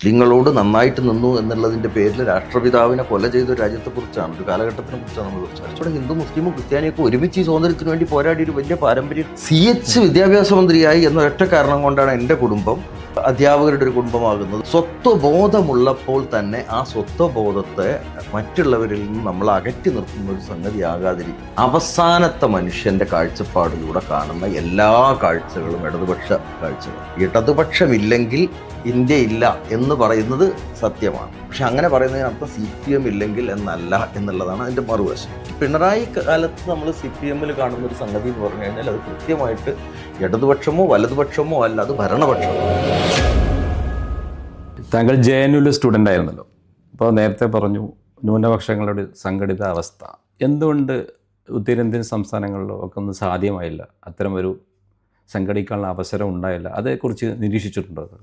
മുസ്ലിങ്ങളോട് നന്നായിട്ട് നിന്നു എന്നുള്ളതിന്റെ പേരിൽ രാഷ്ട്രപിതാവിനെ കൊല ചെയ്ത രാജ്യത്തെക്കുറിച്ചാണ് ഒരു കാലഘട്ടത്തിനെ കുറിച്ചാണ് നമ്മൾ സംസാരിച്ചത്. ഹിന്ദു മുസ്ലിമും ക്രിസ്ത്യാനിയൊക്കെ ഒരുമിച്ച് ഈ സ്വാതന്ത്ര്യത്തിന് വേണ്ടി പോരാടിയ ഒരു വലിയ പാരമ്പര്യം സി എച്ച് വിദ്യാഭ്യാസ മന്ത്രിയായി എന്ന ഒറ്റ കാരണം കൊണ്ടാണ് എന്റെ കുടുംബം അധ്യാപകരുടെ ഒരു കുടുംബമാകുന്നത്. സ്വത്വബോധമുള്ളപ്പോൾ തന്നെ ആ സ്വത്വബോധത്തെ മറ്റുള്ളവരിൽ നിന്ന് നമ്മൾ അകറ്റി നിർത്തുന്ന ഒരു സംഗതി സംഗതിയാകാതിരിക്കും അവസാനത്തെ മനുഷ്യന്റെ കാഴ്ചപ്പാടിലൂടെ കാണുന്ന എല്ലാ കാഴ്ചകളും ഇടതുപക്ഷ കാഴ്ചകൾ. ഇടതുപക്ഷമില്ലെങ്കിൽ ഇന്ത്യ ഇല്ല എന്ന് പറയുന്നത് സത്യമാണ്. പക്ഷെ അങ്ങനെ പറയുന്നതിനർത്ഥം സി പി എം ഇല്ലെങ്കിൽ എന്നല്ല എന്നുള്ളതാണ് അതിന്റെ മറുവശം. പിണറായി കാലത്ത് നമ്മൾ സി പി എമ്മിൽ കാണുന്ന ഒരു സംഗതി എന്ന് പറഞ്ഞു കഴിഞ്ഞാൽ അത് കൃത്യമായിട്ട് ഇടതുപക്ഷമോ വലതുപക്ഷമോ അല്ല അത് ഭരണപക്ഷമോ. താങ്കൾ ജെ എൻ യുവിലെ സ്റ്റുഡന്റ് ആയിരുന്നല്ലോ. അപ്പോൾ നേരത്തെ പറഞ്ഞു ന്യൂനപക്ഷങ്ങളുടെ സംഘടിത അവസ്ഥ. എന്തുകൊണ്ട് ഉത്തരേന്ത്യൻ സംസ്ഥാനങ്ങളിലോ ഒക്കെ ഒന്നും സാധ്യമായില്ല? അത്തരം ഒരു സംഘടിക്കാനുള്ള അവസരം ഉണ്ടായില്ല. അതേക്കുറിച്ച് നിരീക്ഷിച്ചിട്ടുണ്ടോ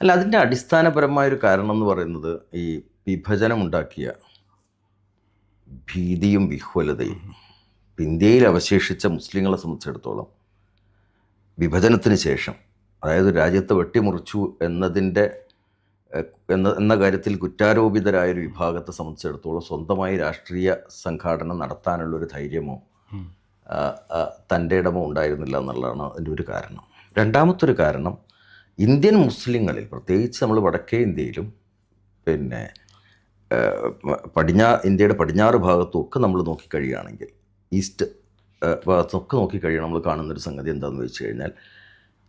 അല്ല അതിന്റെ അടിസ്ഥാനപരമായൊരു കാരണം എന്ന് പറയുന്നത് ഈ വിഭജനമുണ്ടാക്കിയ ഭീതിയും വിഹ്വലതയും. ഇന്ത്യയിൽ അവശേഷിച്ച മുസ്ലിങ്ങളെ സംബന്ധിച്ചിടത്തോളം വിഭജനത്തിന് ശേഷം അതായത് രാജ്യത്ത് വെട്ടിമുറിച്ചു എന്നതിന്റെ എന്ന എന്ന കാര്യത്തിൽ കുറ്റാരോപിതരായ ഒരു വിഭാഗത്തെ സംബന്ധിച്ചിടത്തോളം സ്വന്തമായി രാഷ്ട്രീയ സംഘാടനം നടത്താനുള്ളൊരു ധൈര്യമോ തന്റെ ഇടമോ ഉണ്ടായിരുന്നില്ല എന്നുള്ളതാണ് അതിന്റെ ഒരു കാരണം. രണ്ടാമത്തൊരു കാരണം ഇന്ത്യൻ മുസ്ലിങ്ങളിൽ പ്രത്യേകിച്ച് നമ്മൾ വടക്കേ ഇന്ത്യയിലും പിന്നെ പടിഞ്ഞാ ഇന്ത്യയുടെ പടിഞ്ഞാറ് ഭാഗത്തും ഒക്കെ നമ്മൾ നോക്കിക്കഴിയുകയാണെങ്കിൽ ഈസ്റ്റ് ഭാഗത്തൊക്കെ നോക്കിക്കഴിയുക നമ്മൾ കാണുന്നൊരു സംഗതി എന്താണെന്ന് വെച്ച് കഴിഞ്ഞാൽ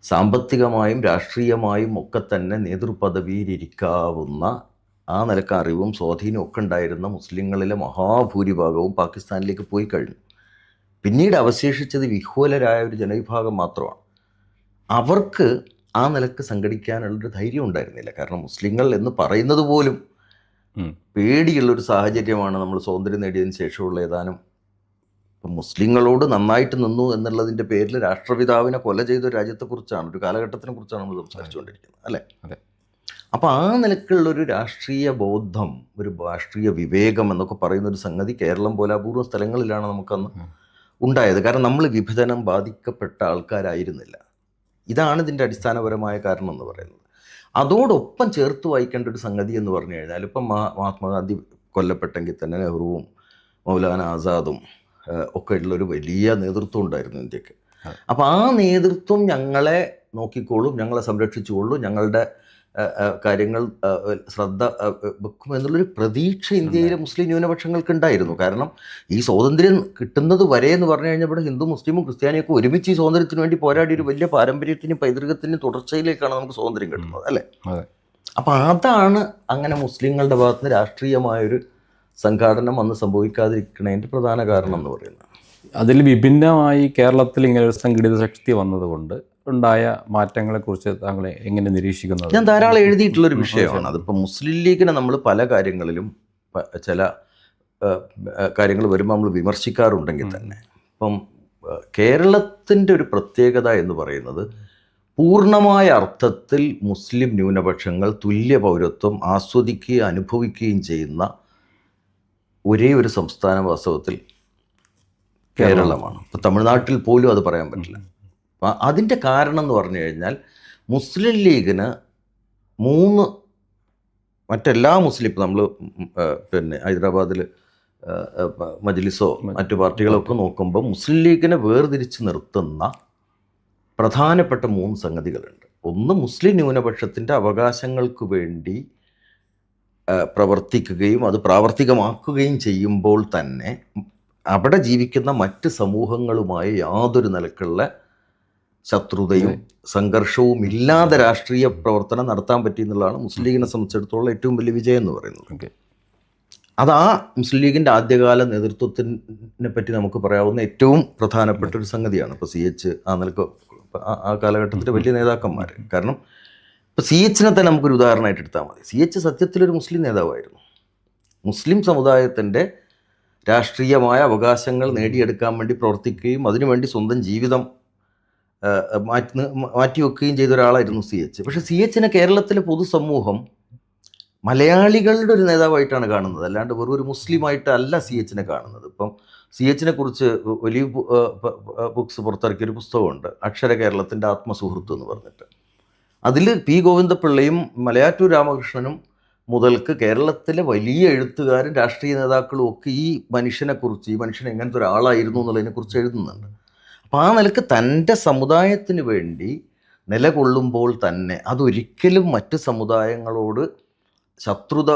സാമ്പത്തികമായും രാഷ്ട്രീയമായും ഒക്കെ തന്നെ നേതൃപദവിയിലിരിക്കാവുന്ന ആ നിലയ്ക്ക് അറിവും സ്വാധീനവും ഒക്കെ ഉണ്ടായിരുന്ന മുസ്ലിങ്ങളിലെ മഹാഭൂരിഭാഗവും പാകിസ്ഥാനിലേക്ക് പോയി കഴിഞ്ഞു. പിന്നീട് അവശേഷിച്ചത് വിഹ്വലരായ ഒരു ജനവിഭാഗം മാത്രമാണ്. അവർക്ക് ആ നിലയ്ക്ക് സംഘടിക്കാനുള്ളൊരു ധൈര്യം ഉണ്ടായിരുന്നില്ല. കാരണം മുസ്ലിങ്ങൾ എന്ന് പറയുന്നത് പോലും. പേടിയുള്ളൊരു സാഹചര്യമാണ് നമ്മൾ സ്വാതന്ത്ര്യം നേടിയതിന് ശേഷമുള്ള ഏതാനും ഇപ്പം മുസ്ലിങ്ങളോട് നന്നായിട്ട് നിന്നു എന്നുള്ളതിന്റെ പേരിൽ രാഷ്ട്രപിതാവിനെ കൊല ചെയ്ത ഒരു രാജ്യത്തെക്കുറിച്ചാണ് ഒരു കാലഘട്ടത്തിനെ കുറിച്ചാണ് നമ്മൾ സംസാരിച്ചുകൊണ്ടിരിക്കുന്നത് അല്ലേ അതെ. അപ്പോൾ ആ നിലക്കുള്ളൊരു രാഷ്ട്രീയ ബോധം ഒരു രാഷ്ട്രീയ വിവേകം എന്നൊക്കെ പറയുന്ന ഒരു സംഗതി കേരളം പോലെ അപൂർവ സ്ഥലങ്ങളിലാണ് നമുക്കന്ന്. ഉണ്ടായത് കാരണം നമ്മൾ വിഭജനം ബാധിക്കപ്പെട്ട ആൾക്കാരായിരുന്നില്ല ഇതാണ് ഇതിന്റെ അടിസ്ഥാനപരമായ കാരണം എന്ന് പറയുന്നത് അതോടൊപ്പം ചേർത്ത് വായിക്കേണ്ട ഒരു സംഗതി എന്ന് പറഞ്ഞു കഴിഞ്ഞാൽ ഇപ്പം മഹാ മഹാത്മാഗാന്ധി കൊല്ലപ്പെട്ടെങ്കിൽ തന്നെ നെഹ്റുവും മൗലാന ആസാദും ഒക്കെ ഉള്ളൊരു വലിയ നേതൃത്വം ഉണ്ടായിരുന്നു ഇന്ത്യയ്ക്ക്. അപ്പോൾ ആ നേതൃത്വം ഞങ്ങളെ നോക്കിക്കോളും ഞങ്ങളെ സംരക്ഷിച്ചുകൊള്ളും ഞങ്ങളുടെ കാര്യങ്ങൾ ശ്രദ്ധ വെക്കും എന്നുള്ളൊരു പ്രതീക്ഷ ഇന്ത്യയിലെ മുസ്ലിം ന്യൂനപക്ഷങ്ങൾക്ക് ഉണ്ടായിരുന്നു കാരണം ഈ സ്വാതന്ത്ര്യം കിട്ടുന്നത് വരെ എന്ന് പറഞ്ഞു കഴിഞ്ഞാൽ ഇവിടെ ഹിന്ദു മുസ്ലിമും ക്രിസ്ത്യാനിയൊക്കെ ഒരുമിച്ച് ഈ സ്വാതന്ത്ര്യത്തിന് വേണ്ടി പോരാടിയ ഒരു വലിയ പാരമ്പര്യത്തിനും പൈതൃകത്തിനും തുടർച്ചയിലേക്കാണ് നമുക്ക് സ്വാതന്ത്ര്യം കിട്ടുന്നത് അല്ലേ? അപ്പോൾ അതാണ് അങ്ങനെ മുസ്ലിങ്ങളുടെ ഭാഗത്ത് നിന്ന് രാഷ്ട്രീയമായൊരു സംഘാടനം അന്ന് സംഭവിക്കാതിരിക്കുന്നതിന്റെ പ്രധാന കാരണം എന്ന് പറയുന്നത്. അതിൽ വിഭിന്നമായി കേരളത്തിൽ ഇങ്ങനെ ഒരു സംഘടിത ശക്തി വന്നതുകൊണ്ട് ഉണ്ടായ മാറ്റങ്ങളെക്കുറിച്ച് താങ്കളെ എങ്ങനെ നിരീക്ഷിക്കുന്നത്? ഞാൻ ധാരാളം എഴുതിയിട്ടുള്ളൊരു വിഷയമാണ്. അതിപ്പോൾ മുസ്ലിം ലീഗിനെ നമ്മൾ പല കാര്യങ്ങളിലും ചില കാര്യങ്ങൾ വരുമ്പോൾ നമ്മൾ വിമർശിക്കാറുണ്ടെങ്കിൽ തന്നെ. ഇപ്പം കേരളത്തിന്റെ ഒരു പ്രത്യേകത എന്ന് പറയുന്നത് പൂർണമായ അർത്ഥത്തിൽ മുസ്ലിം ന്യൂനപക്ഷങ്ങൾ തുല്യ പൗരത്വം ആസ്വദിക്കുകയും അനുഭവിക്കുകയും ചെയ്യുന്ന ഒരേ ഒരു സംസ്ഥാന വാസ്തവത്തിൽ കേരളമാണ്. ഇപ്പം തമിഴ്നാട്ടിൽ പോലും അത് പറയാൻ പറ്റില്ല. അപ്പം അതിന്റെ കാരണം എന്ന് പറഞ്ഞു കഴിഞ്ഞാൽ മുസ്ലിം ലീഗിന് മൂന്ന് മറ്റെല്ലാ മുസ്ലിം ഇപ്പം നമ്മൾ പിന്നെ ഹൈദരാബാദിൽ മജ്ലിസോ മറ്റു പാർട്ടികളൊക്കെ നോക്കുമ്പോൾ മുസ്ലിം ലീഗിനെ വേർതിരിച്ച് നിർത്തുന്ന പ്രധാനപ്പെട്ട മൂന്ന് സംഗതികളുണ്ട്. ഒന്ന് മുസ്ലിം ന്യൂനപക്ഷത്തിന്റെ അവകാശങ്ങൾക്ക് വേണ്ടി പ്രവർത്തിക്കുകയും അത് പ്രാവർത്തികമാക്കുകയും ചെയ്യുമ്പോൾ തന്നെ അവിടെ ജീവിക്കുന്ന മറ്റ് സമൂഹങ്ങളുമായി യാതൊരു നിലക്കുള്ള ശത്രുതയും സംഘർഷവും ഇല്ലാതെ രാഷ്ട്രീയ പ്രവർത്തനം നടത്താൻ പറ്റി എന്നുള്ളതാണ് മുസ്ലിം ലീഗിനെ സംബന്ധിച്ചിടത്തോളം ഏറ്റവും വലിയ വിജയം എന്ന് പറയുന്നത്. അത് ആ മുസ്ലിം ലീഗിന്റെ ആദ്യകാല നേതൃത്വത്തിനെ പറ്റി നമുക്ക് പറയാവുന്ന ഏറ്റവും പ്രധാനപ്പെട്ട ഒരു സംഗതിയാണ്. ഇപ്പോൾ സി എച്ച് ആ നിലയ്ക്ക് ആ- കാലഘട്ടത്തിലെ വലിയ നേതാക്കന്മാർ കാരണം ഇപ്പോൾ സി എച്ചിനെ തന്നെ നമുക്കൊരു ഉദാഹരണമായിട്ട് എടുത്താൽ മതി. സി എച്ച് സത്യത്തിലൊരു മുസ്ലിം നേതാവായിരുന്നു. മുസ്ലിം സമുദായത്തിന്റെ രാഷ്ട്രീയമായ അവകാശങ്ങൾ നേടിയെടുക്കാൻ വേണ്ടി പ്രവർത്തിക്കുകയും അതിനുവേണ്ടി സ്വന്തം ജീവിതം മാറ്റി മാറ്റിവെക്കുകയും ചെയ്ത ഒരാളായിരുന്നു സി എച്ച് പക്ഷേ സി എച്ചിനെ കേരളത്തിലെ പൊതുസമൂഹം മലയാളികളുടെ ഒരു നേതാവായിട്ടാണ് കാണുന്നത്. അല്ലാണ്ട് വെറും ഒരു മുസ്ലിമായിട്ടല്ല സി എച്ചിനെ കാണുന്നത്. ഇപ്പം സി എച്ചിനെ കുറിച്ച് വലിയ ബുക്സ് പുറത്തിറക്കിയൊരു പുസ്തകമുണ്ട്. അക്ഷര കേരളത്തിന്റെ ആത്മസുഹൃത്ത് എന്ന് പറഞ്ഞിട്ട്. അതിൽ പി ഗോവിന്ദപിള്ളയും മലയാറ്റൂർ രാമകൃഷ്ണനും മുതൽക്ക് കേരളത്തിലെ വലിയ എഴുത്തുകാരും രാഷ്ട്രീയ നേതാക്കളും ഒക്കെ ഈ മനുഷ്യനെക്കുറിച്ച് ഈ മനുഷ്യൻ എങ്ങനത്തെ ഒരാളായിരുന്നു എന്നുള്ളതിനെക്കുറിച്ച് എഴുതുന്നുണ്ട്. അപ്പോൾ ആ നിലയ്ക്ക് തന്റെ സമുദായത്തിന് വേണ്ടി നിലകൊള്ളുമ്പോൾ തന്നെ അതൊരിക്കലും മറ്റ് സമുദായങ്ങളോട് ശത്രുത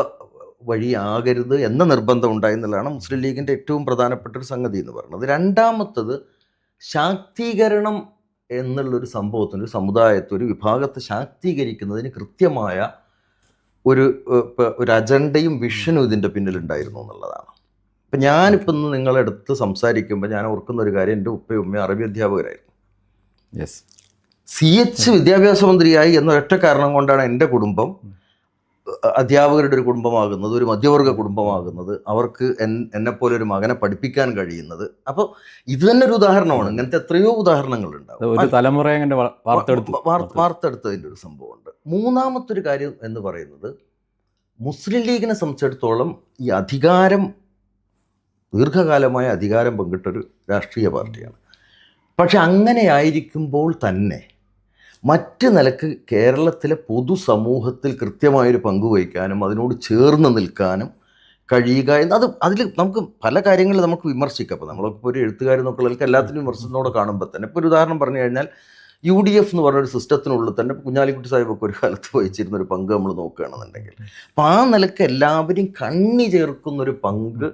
വഴിയാകരുത് എന്ന നിർബന്ധം ഉണ്ടായി മുസ്ലിം ലീഗിന്റെ ഏറ്റവും പ്രധാനപ്പെട്ട ഒരു സംഗതി എന്ന് പറയുന്നത്. രണ്ടാമത്തത് ശാക്തീകരണം എന്നുള്ളൊരു സംഭവത്തിന് ഒരു സമുദായത്തെ ഒരു വിഭാഗത്തെ ശാക്തീകരിക്കുന്നതിന് കൃത്യമായ ഒരു ഒരു അജണ്ടയും വിഷനും ഇതിന്റെ പിന്നിലുണ്ടായിരുന്നു എന്നുള്ളതാണ്. ഇപ്പം ഞാനിപ്പോൾ ഇന്ന് നിങ്ങളെടുത്ത് സംസാരിക്കുമ്പോൾ ഞാൻ ഓർക്കുന്ന ഒരു കാര്യം എന്റെ ഉപ്പയും ഉമ്മയും അറബി അധ്യാപകരായിരുന്നു. യെസ് സി എച്ച് വിദ്യാഭ്യാസ മന്ത്രിയായി എന്ന ഒറ്റ കാരണം കൊണ്ടാണ് എന്റെ കുടുംബം അധ്യാപകരുടെ ഒരു കുടുംബമാകുന്നത് ഒരു മധ്യവർഗ കുടുംബമാകുന്നത് അവർക്ക് എൻ എന്നെപ്പോലെ ഒരു മകനെ പഠിപ്പിക്കാൻ കഴിയുന്നത്. അപ്പോൾ ഇത് തന്നെ ഒരു ഉദാഹരണമാണ്. ഇങ്ങനത്തെ എത്രയോ ഉദാഹരണങ്ങളുണ്ടാവും. തലമുറ വാർത്തെടുത്തതിന്റെ ഒരു സംഭവമുണ്ട്. മൂന്നാമത്തെ ഒരു കാര്യം എന്ന് പറയുന്നത് മുസ്ലിം ലീഗിനെ സംബന്ധിച്ചിടത്തോളം ഈ അധികാരം ദീർഘകാലമായ അധികാരം പങ്കിട്ടൊരു രാഷ്ട്രീയ പാർട്ടിയാണ്. പക്ഷെ അങ്ങനെയായിരിക്കുമ്പോൾ തന്നെ മറ്റ് നിലയ്ക്ക് കേരളത്തിലെ പൊതുസമൂഹത്തിൽ കൃത്യമായൊരു പങ്ക് വഹിക്കാനും അതിനോട് ചേർന്ന് നിൽക്കാനും കഴിയുക എന്ന് അത് അതിൽ നമുക്ക് പല കാര്യങ്ങളിൽ നമുക്ക് വിമർശിക്കാം. അപ്പോൾ നമ്മളിപ്പോൾ ഒരു എഴുത്തുകാരെന്നൊക്കെ ഉള്ളവർക്ക് എല്ലാത്തിനും വിമർശനത്തോടെ കാണുമ്പോൾ തന്നെ ഇപ്പോൾ ഒരു ഉദാഹരണം പറഞ്ഞു കഴിഞ്ഞാൽ യു ഡി എഫ് എന്ന് പറഞ്ഞൊരു സിസ്റ്റത്തിനുള്ളിൽ തന്നെ കുഞ്ഞാലിക്കുട്ടി സാഹിബൊക്കെ ഒരു കാലത്ത് വഹിച്ചിരുന്ന ഒരു പങ്ക് നമ്മൾ നോക്കുകയാണെന്നുണ്ടെങ്കിൽ. അപ്പം ആ നിലയ്ക്ക് എല്ലാവരും കണ്ണി ചേർക്കുന്നൊരു പങ്ക്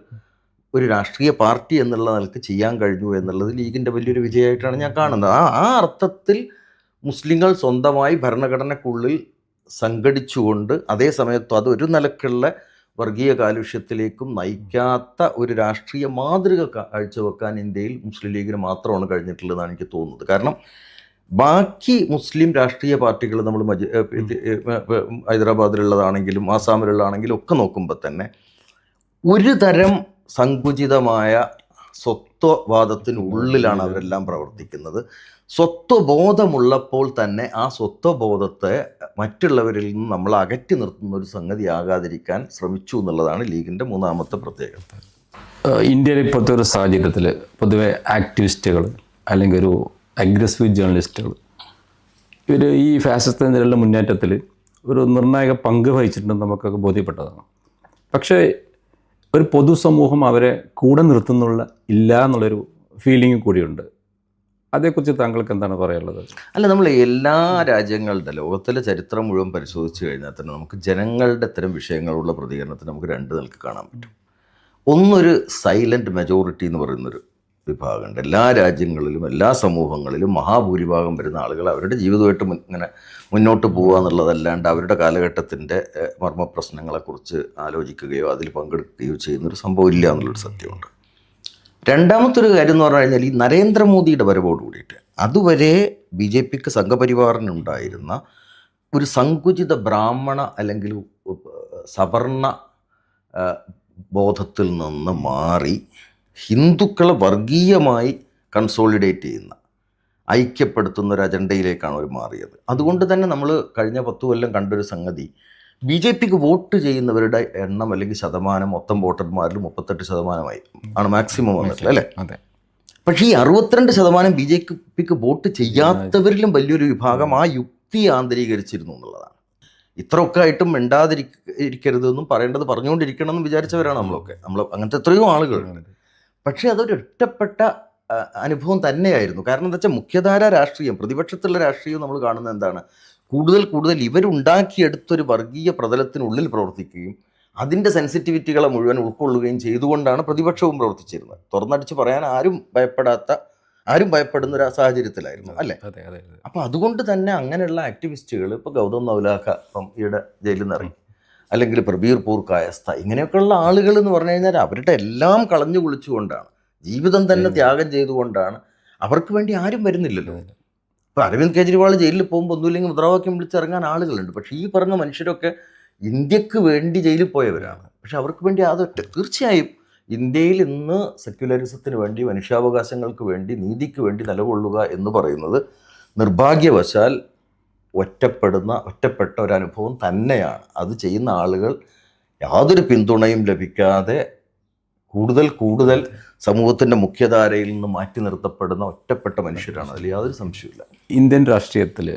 ഒരു രാഷ്ട്രീയ പാർട്ടി എന്നുള്ള നിലയ്ക്ക് ചെയ്യാൻ കഴിഞ്ഞു എന്നുള്ളത് ലീഗിന്റെ വലിയൊരു വിജയമായിട്ടാണ് ഞാൻ കാണുന്നത്. ആ ആ അർത്ഥത്തിൽ മുസ്ലിങ്ങൾ സ്വന്തമായി ഭരണഘടനക്കുള്ളിൽ സംഘടിച്ചുകൊണ്ട് അതേ സമയത്ത് അത് ഒരു നിലക്കുള്ള വർഗീയ കാലുഷ്യത്തിലേക്കും നയിക്കാത്ത ഒരു രാഷ്ട്രീയ മാതൃക കാഴ്ചവെക്കാൻ ഇന്ത്യയിൽ മുസ്ലിം ലീഗിന് മാത്രമാണ് കഴിഞ്ഞിട്ടുള്ളതെന്നാണ് എനിക്ക് തോന്നുന്നത്. കാരണം ബാക്കി മുസ്ലിം രാഷ്ട്രീയ പാർട്ടികൾ നമ്മൾ ഹൈദരാബാദിലുള്ളതാണെങ്കിലും ആസാമിലുള്ളതാണെങ്കിലും ഒക്കെ നോക്കുമ്പോൾ തന്നെ ഒരു തരം സങ്കുചിതമായ സ്വത്വവാദത്തിനുള്ളിലാണ് അവരെല്ലാം പ്രവർത്തിക്കുന്നത്. സ്വത്വബോധമുള്ളപ്പോൾ തന്നെ ആ സ്വത്വബോധത്തെ മറ്റുള്ളവരിൽ നിന്ന് നമ്മൾ അകറ്റി നിർത്തുന്ന ഒരു സംഗതി ആകാതിരിക്കാൻ ശ്രമിച്ചു എന്നുള്ളതാണ് ലീഗിന്റെ മൂന്നാമത്തെ പ്രത്യേകത. ഇന്ത്യയിലെ ഇപ്പോഴത്തെ ഒരു സാഹചര്യത്തിൽ പൊതുവെ ആക്ടിവിസ്റ്റുകൾ അല്ലെങ്കിൽ ഒരു അഗ്രസീവ് ജേർണലിസ്റ്റുകൾ ഇവർ ഈ ഫാസിസത്തിനെതിരെയുള്ള മുന്നേറ്റത്തിൽ ഒരു നിർണായക പങ്ക് വഹിച്ചിട്ടുണ്ടെന്ന് നമുക്കൊക്കെ ബോധ്യപ്പെട്ടതാണ്. പക്ഷേ ഒരു പൊതുസമൂഹം അവരെ കൂടെ നിർത്തുന്നുള്ള ഇല്ല എന്നുള്ളൊരു ഫീലിംഗ് കൂടിയുണ്ട്. അതേക്കുറിച്ച് താങ്കൾക്ക് എന്താണ് പറയാനുള്ളത്? അല്ല നമ്മൾ എല്ലാ രാജ്യങ്ങളുടെ ലോകത്തിലെ ചരിത്രം മുഴുവൻ പരിശോധിച്ച് കഴിഞ്ഞാൽ തന്നെ നമുക്ക് ജനങ്ങളുടെ ഇത്തരം വിഷയങ്ങളുള്ള പ്രതികരണത്തിന് നമുക്ക് രണ്ട് നിലയ്ക്ക് കാണാൻ പറ്റും. ഒന്നൊരു സൈലന്റ് മെജോറിറ്റി എന്ന് പറയുന്നൊരു വിഭാഗമുണ്ട്. എല്ലാ രാജ്യങ്ങളിലും എല്ലാ സമൂഹങ്ങളിലും മഹാഭൂരിഭാഗം വരുന്ന ആളുകൾ അവരുടെ ജീവിതമായിട്ട് ഇങ്ങനെ മുന്നോട്ട് പോകുക എന്നുള്ളതല്ലാണ്ട് അവരുടെ കാലഘട്ടത്തിന്റെ മർമ്മ പ്രശ്നങ്ങളെക്കുറിച്ച് ആലോചിക്കുകയോ അതിൽ പങ്കെടുക്കുകയോ ചെയ്യുന്നൊരു സംഭവം ഇല്ല എന്നുള്ളൊരു സത്യമുണ്ട്. രണ്ടാമത്തൊരു കാര്യം എന്ന് പറഞ്ഞു കഴിഞ്ഞാൽ ഈ നരേന്ദ്രമോദിയുടെ വരവോട് കൂടിയിട്ട് അതുവരെ ബി ജെ പിക്ക് സംഘപരിവാറിനുണ്ടായിരുന്ന ഒരു സങ്കുചിത ബ്രാഹ്മണ അല്ലെങ്കിൽ സവർണ ബോധത്തിൽ നിന്ന് മാറി ഹിന്ദുക്കളെ വർഗീയമായി കൺസോളിഡേറ്റ് ചെയ്യുന്ന ഐക്യപ്പെടുത്തുന്ന ഒരു അജണ്ടയിലേക്കാണ് അവർ മാറിയത്. അതുകൊണ്ട് തന്നെ നമ്മൾ കഴിഞ്ഞ പത്തു കൊല്ലം കണ്ടൊരു സംഗതി ബി ജെ പിക്ക് വോട്ട് ചെയ്യുന്നവരുടെ എണ്ണം അല്ലെങ്കിൽ ശതമാനം മൊത്തം വോട്ടർമാരിൽ മുപ്പത്തെട്ട് ശതമാനമായി ആണ് മാക്സിമം വന്നിട്ട് അല്ലേ? അതെ. പക്ഷേ ഈ അറുപത്തിരണ്ട് ശതമാനം ബി ജെ പിക്ക് വോട്ട് ചെയ്യാത്തവരിലും വലിയൊരു വിഭാഗം ആ യുക്തി ആന്തരീകരിച്ചിരുന്നു എന്നുള്ളതാണ്. ഇത്രയൊക്കെ ആയിട്ടും മിണ്ടാതിരിക്കരുതെന്നും പറയേണ്ടത് പറഞ്ഞുകൊണ്ടിരിക്കണം എന്ന് വിചാരിച്ചവരാണ് നമ്മളൊക്കെ. നമ്മൾ അങ്ങനത്തെ എത്രയോ ആളുകളുണ്ട് പക്ഷേ അതൊരു ഒറ്റപ്പെട്ട അനുഭവം തന്നെയായിരുന്നു. കാരണം എന്താ വെച്ചാൽ മുഖ്യധാര രാഷ്ട്രീയം പ്രതിപക്ഷത്തുള്ള രാഷ്ട്രീയം നമ്മൾ കാണുന്നത് എന്താണ്? കൂടുതൽ കൂടുതൽ ഇവരുണ്ടാക്കിയെടുത്തൊരു വർഗീയ പ്രതലത്തിനുള്ളിൽ പ്രവർത്തിക്കുകയും അതിന്റെ സെൻസിറ്റിവിറ്റികളെ മുഴുവൻ ഉൾക്കൊള്ളുകയും ചെയ്തുകൊണ്ടാണ് പ്രതിപക്ഷവും പ്രവർത്തിച്ചിരുന്നത്. തുറന്നടിച്ച് പറയാൻ ആരും ഭയപ്പെടാത്ത ആരും ഭയപ്പെടുന്ന ഒരു സാഹചര്യത്തിലായിരുന്നു അല്ലേ? അപ്പൊ അതുകൊണ്ട് തന്നെ അങ്ങനെയുള്ള ആക്ടിവിസ്റ്റുകൾ ഇപ്പൊ ഗൗതം നവലാഖ ഇപ്പം ഈയിടെ ജയിലിൽ നിന്ന് ഇറങ്ങി. അല്ലെങ്കിൽ പ്രബീർ പൂർ കായസ്ഥ ഇങ്ങനെയൊക്കെയുള്ള ആളുകൾ എന്ന് പറഞ്ഞു കഴിഞ്ഞാൽ അവരുടെ എല്ലാം കളഞ്ഞു കുളിച്ചുകൊണ്ടാണ്. ജീവിതം തന്നെ ത്യാഗം ചെയ്തുകൊണ്ടാണ്. അവർക്ക് വേണ്ടി ആരും വരുന്നില്ലല്ലോ. ഇപ്പോൾ അരവിന്ദ് കെജ്രിവാൾ ജയിലിൽ പോകുമ്പോൾ ഒന്നുമില്ലെങ്കിൽ മുദ്രാവാക്യം വിളിച്ചിറങ്ങാൻ ആളുകളുണ്ട്. പക്ഷേ ഈ പറഞ്ഞ മനുഷ്യരൊക്കെ ഇന്ത്യയ്ക്ക് വേണ്ടി ജയിലിൽ പോയവരാണ്. പക്ഷെ അവർക്ക് വേണ്ടി അതൊറ്റ തീർച്ചയായും ഇന്ത്യയിൽ ഇന്ന് സെക്യുലറിസത്തിന് വേണ്ടി മനുഷ്യാവകാശങ്ങൾക്ക് വേണ്ടി നീതിക്ക് വേണ്ടി നിലകൊള്ളുക എന്ന് പറയുന്നത് നിർഭാഗ്യവശാൽ ഒറ്റപ്പെടുന്ന ഒറ്റപ്പെട്ട ഒരു അനുഭവം തന്നെയാണ്. അത് ചെയ്യുന്ന ആളുകൾ യാതൊരു പിന്തുണയും ലഭിക്കാതെ കൂടുതൽ കൂടുതൽ സമൂഹത്തിന്റെ മുഖ്യധാരയിൽ നിന്ന് മാറ്റി നിർത്തപ്പെടുന്ന ഒറ്റപ്പെട്ട മനുഷ്യരാണ്. അതിൽ യാതൊരു സംശയമില്ല ഇന്ത്യൻ രാഷ്ട്രീയത്തിൽ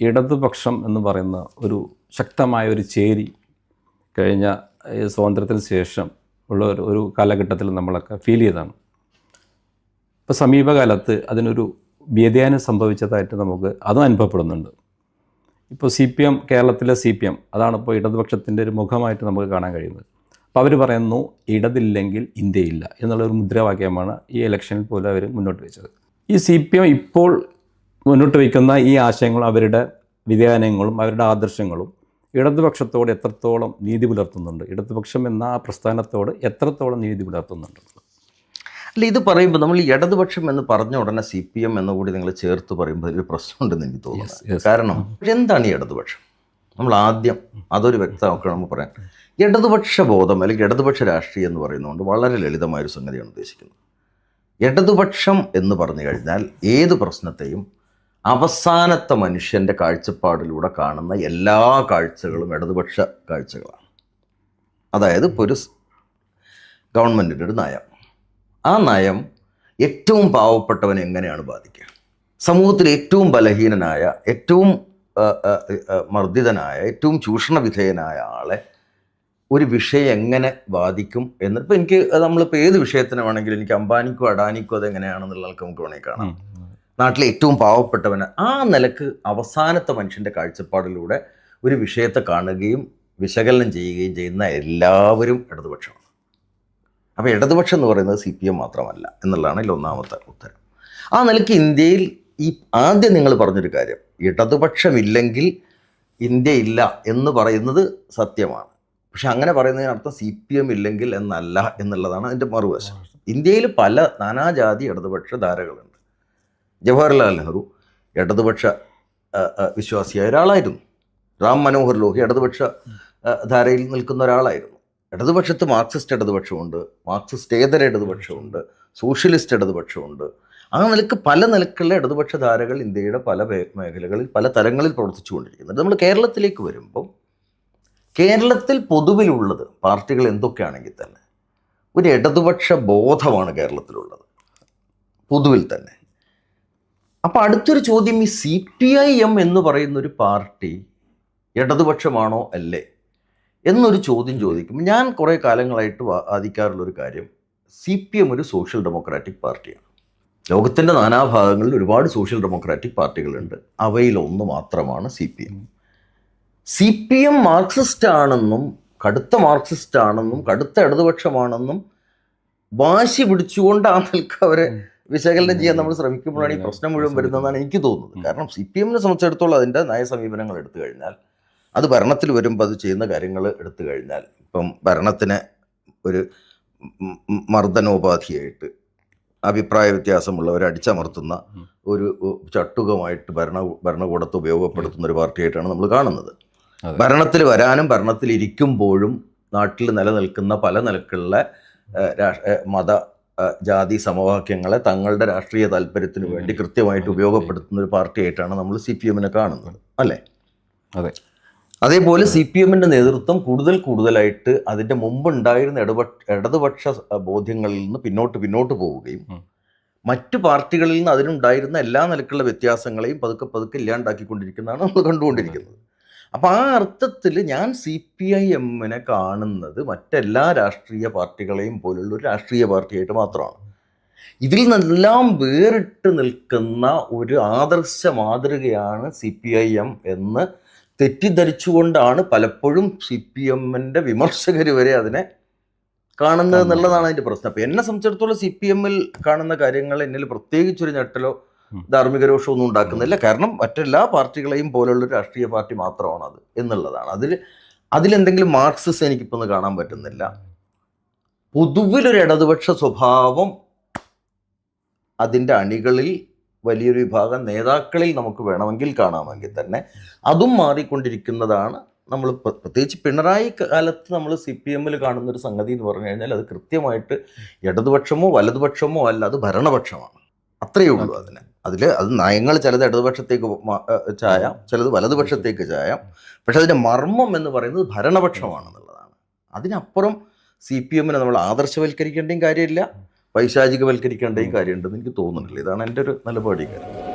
ഇടതുപക്ഷം എന്ന് പറയുന്ന ഒരു ശക്തമായ ഒരു ചേരി കഴിഞ്ഞ സ്വാതന്ത്ര്യത്തിന് ശേഷം ഉള്ള ഒരു കാലഘട്ടത്തിൽ നമ്മളൊക്കെ ഫീൽ ചെയ്തതാണ് ഇപ്പോൾ സമീപകാലത്ത് അതിനൊരു വ്യതിയാനം സംഭവിച്ചതായിട്ട് നമുക്ക് അതും അനുഭവപ്പെടുന്നുണ്ട്. ഇപ്പോൾ സി പി എം കേരളത്തിലെ സി പി എം അതാണ് ഇപ്പോൾ ഇടതുപക്ഷത്തിന്റെ ഒരു മുഖമായിട്ട് നമുക്ക് കാണാൻ കഴിയുന്നത്. അപ്പോൾ അവർ പറയുന്നു ഇടതില്ലെങ്കിൽ ഇന്ത്യയില്ല എന്നുള്ള ഒരു മുദ്രാവാക്യമാണ് ഈ ഇലക്ഷനിൽ പോലും അവർ മുന്നോട്ട് വെച്ചത്. ഈ സി പി എം ഇപ്പോൾ മുന്നോട്ട് വയ്ക്കുന്ന ഈ ആശയങ്ങളും അവരുടെ വ്യതിയാനങ്ങളും അവരുടെ ആദർശങ്ങളും ഇടതുപക്ഷത്തോട് എത്രത്തോളം നീതി പുലർത്തുന്നുണ്ട് ഇടതുപക്ഷം എന്ന ആ പ്രസ്ഥാനത്തോട് എത്രത്തോളം നീതി പുലർത്തുന്നുണ്ട് അല്ല ഇത് പറയുമ്പോൾ നമ്മൾ ഈ ഇടതുപക്ഷം എന്ന് പറഞ്ഞ ഉടനെ സി പി എം എന്ന് കൂടി നിങ്ങൾ ചേർത്ത് പറയുമ്പോൾ ഒരു പ്രശ്നമുണ്ടെന്ന് എനിക്ക് തോന്നുന്നു. കാരണം എന്താണ് ഈ ഇടതുപക്ഷം? നമ്മൾ ആദ്യം അതൊരു വ്യക്തമാക്കുക നമുക്ക് പറയാം. ഇടതുപക്ഷ ബോധം അല്ലെങ്കിൽ ഇടതുപക്ഷ രാഷ്ട്രീയം എന്ന് പറയുന്നതുകൊണ്ട് വളരെ ലളിതമായൊരു സംഗതിയാണ് ഉദ്ദേശിക്കുന്നത്. ഇടതുപക്ഷം എന്ന് പറഞ്ഞു കഴിഞ്ഞാൽ ഏത് പ്രശ്നത്തെയും അവസാനത്തെ മനുഷ്യന്റെ കാഴ്ചപ്പാടിലൂടെ കാണുന്ന എല്ലാ കാഴ്ചകളും ഇടതുപക്ഷ കാഴ്ചകളാണ്. അതായത് ഇപ്പോൾ ഒരു ഗവൺമെന്റിന്റെ ഒരു നയം. ആ നയം ഏറ്റവും പാവപ്പെട്ടവനെ എങ്ങനെയാണ് ബാധിക്കുക? സമൂഹത്തിൽ ഏറ്റവും ബലഹീനനായ ഏറ്റവും മർദ്ദിതനായ ഏറ്റവും ചൂഷണ വിധേയനായ ആളെ ഒരു വിഷയം എങ്ങനെ ബാധിക്കും എന്ന് ഇപ്പം എനിക്ക് നമ്മളിപ്പോൾ ഏത് വിഷയത്തിന് വേണമെങ്കിലും എനിക്ക് അംബാനിക്കോ അഡാനിക്കോ അതെങ്ങനെയാണെന്നുള്ള ആൾക്ക് നമുക്ക് വേണമെങ്കിൽ കാണാം. നാട്ടിലെ ഏറ്റവും പാവപ്പെട്ടവന് ആ നിലയ്ക്ക് അവസാനത്തെ മനുഷ്യന്റെ കാഴ്ചപ്പാടിലൂടെ ഒരു വിഷയത്തെ കാണുകയും വിശകലനം ചെയ്യുകയും ചെയ്യുന്ന എല്ലാവരും ഇടതുപക്ഷമാണ്. അപ്പോൾ ഇടതുപക്ഷം എന്ന് പറയുന്നത് സി പി എം മാത്രമല്ല എന്നുള്ളതാണ് ഇതിൽ ഒന്നാമത്തെ ഉത്തരം. ആ നിലയ്ക്ക് ഇന്ത്യയിൽ ഈ ആദ്യം നിങ്ങൾ പറഞ്ഞൊരു കാര്യം ഇടതുപക്ഷമില്ലെങ്കിൽ ഇന്ത്യ ഇല്ല എന്ന് പറയുന്നത് സത്യമാണ്. പക്ഷെ അങ്ങനെ പറയുന്നതിനർത്ഥം സി പി എം ഇല്ലെങ്കിൽ എന്നല്ല എന്നുള്ളതാണ് അതിന്റെ മറുവശം. ഇന്ത്യയിൽ പല നാനാജാതി ഇടതുപക്ഷ ധാരകളുണ്ട്. ജവഹർലാൽ നെഹ്റു ഇടതുപക്ഷ വിശ്വാസിയായ ഒരാളായിരുന്നു. റാം മനോഹർ ലോഹി ഇടതുപക്ഷ ധാരയിൽ നിൽക്കുന്ന ഒരാളായിരുന്നു. ഇടതുപക്ഷത്ത് മാർക്സിസ്റ്റ് ഇടതുപക്ഷമുണ്ട് മാർക്സിസ്റ്റേതര ഇടതുപക്ഷമുണ്ട് സോഷ്യലിസ്റ്റ് ഇടതുപക്ഷമുണ്ട്. ആ നിലയ്ക്ക് പല നിലക്കുള്ള ഇടതുപക്ഷ ധാരകൾ ഇന്ത്യയുടെ പല മേഖലകളിൽ പല തലങ്ങളിൽ പ്രവർത്തിച്ചുകൊണ്ടിരിക്കുന്നുണ്ട്. നമ്മൾ കേരളത്തിലേക്ക് വരുമ്പോൾ കേരളത്തിൽ പൊതുവിലുള്ളത് പാർട്ടികൾ എന്തൊക്കെയാണെങ്കിൽ തന്നെ ഒരു ഇടതുപക്ഷ ബോധമാണ് കേരളത്തിലുള്ളത്. പൊതുവിൽ തന്നെ. അപ്പോൾ അടുത്തൊരു ചോദ്യം ഈ സി പി ഐ എം എന്ന് പറയുന്ന ഒരു പാർട്ടി ഇടതുപക്ഷമാണോ അല്ലേ? എന്നൊരു ചോദ്യം ചോദിക്കും ഞാൻ കുറേ കാലങ്ങളായിട്ട് വാദിക്കാറുള്ള ഒരു കാര്യം സി പി എം ഒരു സോഷ്യൽ ഡെമോക്രാറ്റിക് പാർട്ടിയാണ്. ലോകത്തിന്റെ നാനാഭാഗങ്ങളിൽ ഒരുപാട് സോഷ്യൽ ഡെമോക്രാറ്റിക് പാർട്ടികളുണ്ട്. അവയിലൊന്ന് മാത്രമാണ് C P M. C P M marxist ആണെന്നും കടുത്ത മാർക്സിസ്റ്റ് ആണെന്നും കടുത്ത ഇടതുപക്ഷമാണെന്നും വാശി പിടിച്ചുകൊണ്ട് ആ നിൽക്ക് അവരെ വിശകലനം ചെയ്യാൻ നമ്മൾ ശ്രമിക്കുമ്പോഴാണ് ഈ പ്രശ്നം മുഴുവൻ വരുന്നതെന്നാണ് എനിക്ക് തോന്നുന്നത്. കാരണം സി പി എമ്മിനെ സംബന്ധിച്ചിടത്തോളം അതിന്റെ നയസമീപനങ്ങൾ എടുത്തു കഴിഞ്ഞാൽ അത് ഭരണത്തിൽ വരുമ്പോൾ അത് ചെയ്യുന്ന കാര്യങ്ങൾ എടുത്തു കഴിഞ്ഞാൽ ഇപ്പം ഭരണത്തിന് ഒരു മർദ്ദനോപാധിയായിട്ട് അഭിപ്രായ വ്യത്യാസമുള്ളവരെ അടിച്ചമർത്തുന്ന ഒരു ചട്ടുകമായിട്ട് ഭരണ ഭരണകൂടത്തെ ഉപയോഗപ്പെടുത്തുന്ന ഒരു പാർട്ടിയായിട്ടാണ് നമ്മൾ കാണുന്നത്. ഭരണത്തിൽ വരാനും ഭരണത്തിൽ ഇരിക്കുമ്പോഴും നാട്ടിൽ നിലനിൽക്കുന്ന പല നിലക്കുള്ള മത ജാതി സമവാക്യങ്ങളെ തങ്ങളുടെ രാഷ്ട്രീയ താല്പര്യത്തിന് വേണ്ടി കൃത്യമായിട്ട് ഉപയോഗപ്പെടുത്തുന്ന ഒരു പാർട്ടിയായിട്ടാണ് നമ്മൾ സി പി എമ്മിനെ കാണുന്നത്. അല്ലേ? അതെ. അതേപോലെ സി പി എമ്മിന്റെ നേതൃത്വം കൂടുതൽ കൂടുതലായിട്ട് അതിന്റെ മുമ്പുണ്ടായിരുന്ന ഇടപക്ഷ ഇടതുപക്ഷ ബോധ്യങ്ങളിൽ നിന്ന് പിന്നോട്ട് പിന്നോട്ട് പോവുകയും. മറ്റു പാർട്ടികളിൽ നിന്ന് അതിനുണ്ടായിരുന്ന എല്ലാ നിലക്കുള്ള വ്യത്യാസങ്ങളെയും പതുക്കെ പതുക്കെ ഇല്ലാണ്ടാക്കിക്കൊണ്ടിരിക്കുന്നതാണ് നമ്മൾ കണ്ടുകൊണ്ടിരിക്കുന്നത് അപ്പോൾ ആ അർത്ഥത്തിൽ ഞാൻ സി പി ഐ എമ്മിനെ കാണുന്നത് മറ്റെല്ലാ രാഷ്ട്രീയ പാർട്ടികളെയും പോലുള്ള ഒരു രാഷ്ട്രീയ പാർട്ടിയായിട്ട് മാത്രമാണ് ഇതിൽ നിന്നെല്ലാം വേറിട്ട് നിൽക്കുന്ന ഒരു ആദർശ മാതൃകയാണ് സി പി ഐ എം എന്ന് തെറ്റിദ്ധരിച്ചുകൊണ്ടാണ് പലപ്പോഴും സി പി എമ്മിന്റെ വിമർശകർ വരെ അതിനെ കാണുന്നത് എന്നുള്ളതാണ് അതിന്റെ പ്രശ്നം. അപ്പം എന്നെ സംബന്ധിച്ചിടത്തോളം സി പി എമ്മിൽ കാണുന്ന കാര്യങ്ങൾ എന്നിൽ പ്രത്യേകിച്ചൊരു ഞെട്ടലോ. ധാർമ്മിക രോഷമോ ഒന്നും ഉണ്ടാക്കുന്നില്ല. കാരണം മറ്റെല്ലാ പാർട്ടികളെയും പോലുള്ള രാഷ്ട്രീയ പാർട്ടി മാത്രമാണ് അത് എന്നുള്ളതാണ്. അതിൽ അതിലെന്തെങ്കിലും മാർക്സിസ് എനിക്കിപ്പോൾ ഒന്ന് കാണാൻ പറ്റുന്നില്ല. പൊതുവിലൊരു ഇടതുപക്ഷ സ്വഭാവം അതിന്റെ അണികളിൽ വലിയൊരു വിഭാഗം നേതാക്കളിൽ നമുക്ക് വേണമെങ്കിൽ കാണാമെങ്കിൽ തന്നെ അതും മാറിക്കൊണ്ടിരിക്കുന്നതാണ് നമ്മൾ പ്ര- പ്രത്യേകിച്ച് പിണറായി കാലത്ത് നമ്മൾ സി പി എമ്മിൽ കാണുന്ന ഒരു സംഗതി എന്ന് പറഞ്ഞു കഴിഞ്ഞാൽ അത് കൃത്യമായിട്ട് ഇടതുപക്ഷമോ വലതുപക്ഷമോ അല്ല അത് ഭരണപക്ഷമാണ്. അത്രയേ ഉള്ളൂ അതിന്. അതിൽ അത് നയങ്ങൾ ചിലത് ഇടതുപക്ഷത്തേക്ക് ചായാം ചിലത് വലതുപക്ഷത്തേക്ക് ചായാം. പക്ഷെ അതിന്റെ മർമ്മം എന്ന് പറയുന്നത് ഭരണപക്ഷമാണെന്നുള്ളതാണ്. അതിനപ്പുറം സി പി എമ്മിനെ നമ്മൾ ആദർശവൽക്കരിക്കേണ്ടയും കാര്യമില്ല. പൈശാചികവൽക്കരിക്കേണ്ടയും കാര്യമുണ്ടെന്ന് എനിക്ക് തോന്നുന്നില്ല. ഇതാണ് എന്റെ ഒരു നിലപാടി കാര്യം.